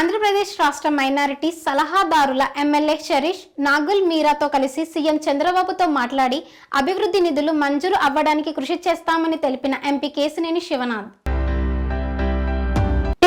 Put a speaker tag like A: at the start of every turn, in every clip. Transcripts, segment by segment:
A: ఆంధ్రప్రదేశ్ రాష్ట్ర మైనారిటీ సలహాదారుల ఎమ్మెల్యే షరీష్ నాగుల్ మీరాతో కలిసి సీఎం చంద్రబాబుతో మాట్లాడి అభివృద్ధి నిధులు మంజూరు అవ్వడానికి కృషి చేస్తామని తెలిపిన ఎంపీ కేసినేని శివనాథ్.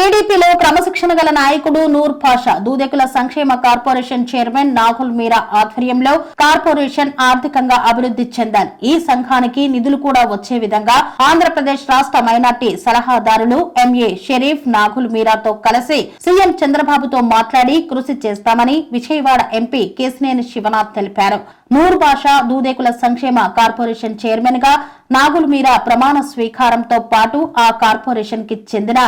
B: టీడీపీలో క్రమశిక్షణ గల నాయకుడు నూర్ పాషా దూదకుల సంక్షేమ కార్పొరేషన్ చైర్మన్ నాగుల్ మీరా ఆధ్వర్యంలో కార్పొరేషన్ ఆర్థికంగా అభివృద్ధి చెందాలి ఈ సంఘానికి నిధులు కూడా వచ్చే విధంగా ఆంధ్రప్రదేశ్ రాష్ట మైనార్టీ సలహాదారులు ఎంఏ షరీఫ్ నాగుల్ మీరాతో కలిసి సీఎం చంద్రబాబుతో మాట్లాడి కృషి చేస్తామని విజయవాడ ఎంపీ కేసినేని శివనాథ్ తెలిపారు. నూర్ బాషా దూదేకుల సంక్షేమ కార్పొరేషన్ చైర్మన్గా నాగుల్ మీరా ప్రమాణ స్వీకారంతో పాటు ఆ కార్పొరేషన్కి చెందిన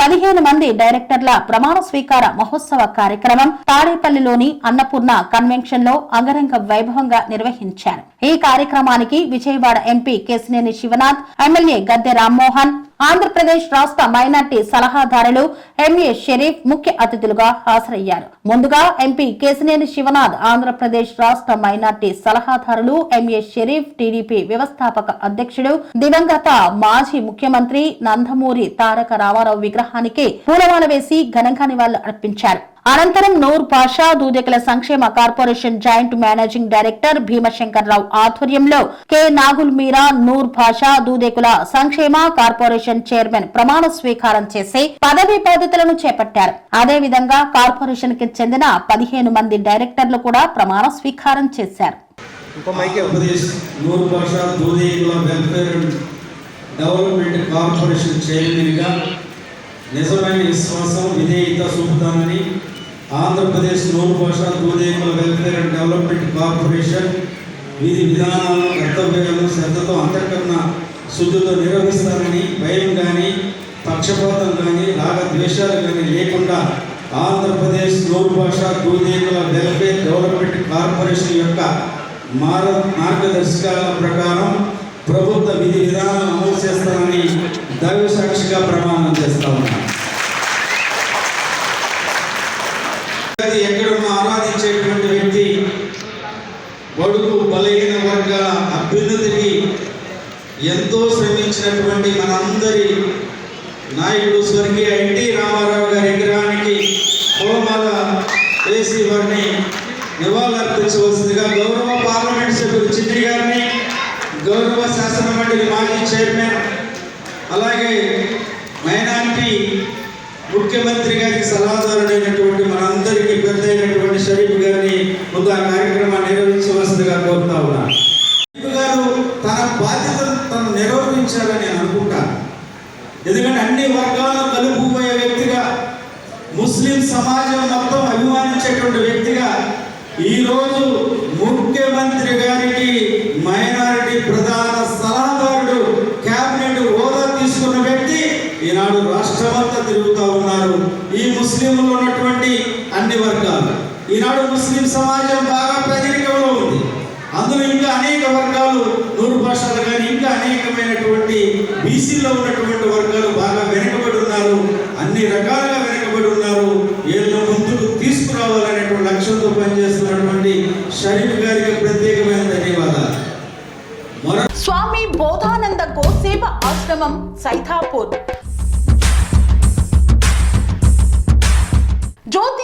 B: పదిహేను మంది డైరెక్టర్ల ప్రమాణ స్వీకార మహోత్సవ కార్యక్రమం తాడేపల్లిలోని అన్నపూర్ణ కన్వెన్షన్లో అంగరంగ వైభవంగా నిర్వహించారు. ఈ కార్యక్రమానికి విజయవాడ ఎంపీ కేసినేని శివనాథ్ ఎమ్మెల్యే గద్దె రామ్మోహన్ ఆంధ్రప్రదేశ్ రాష్ట్ర మైనార్టీ సలహాదారులు ఎంఏ షరీఫ్ ముఖ్య అతిథులుగా హాజరయ్యారు. ముందుగా ఎంపీ కేసినేని శివనాథ్ ఆంధ్రప్రదేశ్ రాష్ట్ర మైనార్టీ సలహాదారులు ఎంఏ షరీఫ్ టీడీపీ వ్యవస్థాపక అధ్యక్షుడు దివంగత మాజీ ముఖ్యమంత్రి నందమూరి తారక రామారావు విగ్రహానికి పూలమాల వేసి ఘనంగా నివాళులు అర్పించారు అనంతరం నూర్ పాషా దూదెకల సంక్షేమ corporation joint managing director Bhimashankar Rao ఆధ్వర్యంలో కె నాగుల్ మీరా నూర్ పాషా దూదెకుల సంక్షేమ కార్పొరేషన్ చైర్మన్ ప్రమాణ స్వీకారం చేసి పదవీ బాధ్యతలను చేపట్టారు. అదేవిధంగా కార్పొరేషన్కి చెందిన పదిహేను మంది డైరెక్టర్లు కూడా ప్రమాణ స్వీకారం చేశారు.
C: డెవలప్మెంట్ కార్పొరేషన్ చైర్మన్గా నిజమైన విశ్వాసం విధేయత చూపుతానని Andhra Pradesh Noor Basha Dudekula welfare and development corporation విధి విధానాలను కర్తవ్యాలను శ్రద్ధతో అంతర్కరణ శుద్ధితో నిర్వహిస్తారని భయం కానీ పక్షపాతం కానీ రాగద్వేషాలు కానీ లేకుండా Andhra Pradesh Noor Basha Dudekula welfare development corporation యొక్క మార మార్గదర్శకాల ప్రకారం ప్రభుత్వ విధి విధానాలను అమలు చేస్తానని దైవ సాక్షిగా ప్రమాణం చేస్తా ఉన్నాను ఎక్కడున్నా ఆరాధించేటువంటి వ్యక్తి బడుగు బలహీన వర్గాల అభ్యున్నతికి ఎంతో శ్రమించినటువంటి మనందరి నాయకుడు స్వర్గీయ ఎన్టీ రామారావు గారి విగ్రహానికి హోమాల వేసి వారిని నివాళులర్పించవలసిందిగా గౌరవ పార్లమెంట్ సభ్యులు చిన్ని గారిని గౌరవ శాసన మండలి మాజీ చైర్మన్ అలాగే ముఖ్యమంత్రి గారికి సలహాదారుడైనటువంటి మనందరికీ పెద్ద అయినటువంటి షరీఫ్ గారిని ముందు ఆ కార్యక్రమాన్ని నిర్వహించవలసిందిగా కోరుతా ఉన్నా. షరీఫ్ గారు తన బాధ్యతను తను నిర్వహించాలని నేను అనుకుంటాను ఎందుకంటే అన్ని వర్గాలను కలుపుకుపోయే వ్యక్తిగా ముస్లిం సమాజం మొత్తం అభిమానించేటువంటి వ్యక్తిగా ఈరోజు ముఖ్యమంత్రి గారికి మైనారిటీ ప్రధాన రాష్ట్రమంతా తిరుగుతూ ఉన్నారు. ఈ ముస్లింలు ఉన్నటువంటి అన్ని వర్గాలు. ఈనాడు ముస్లిం సమాజం బాగా ప్రజలికంలో ఉంది. అందులో ఇంకా అనేక వర్గాలు నూరు భాషలు కానీ ఇంకా అనేకమైనటువంటి బీసీలో ఉన్నటువంటి వర్గాలు బాగా వెనుకబడి ఉన్నారు. అన్ని రకాలుగా వెనుకబడి ఉన్నారు. వీళ్ళు ముందుకు తీసుకురావాలనేటువంటి లక్ష్యంతో పనిచేస్తున్నటువంటి షరీఫ్ గారికి ప్రత్యేకమైన ధన్యవాదాలు.
B: స్వామి బోధానంద గోసేవ ఆశ్రమం సైథాపూర్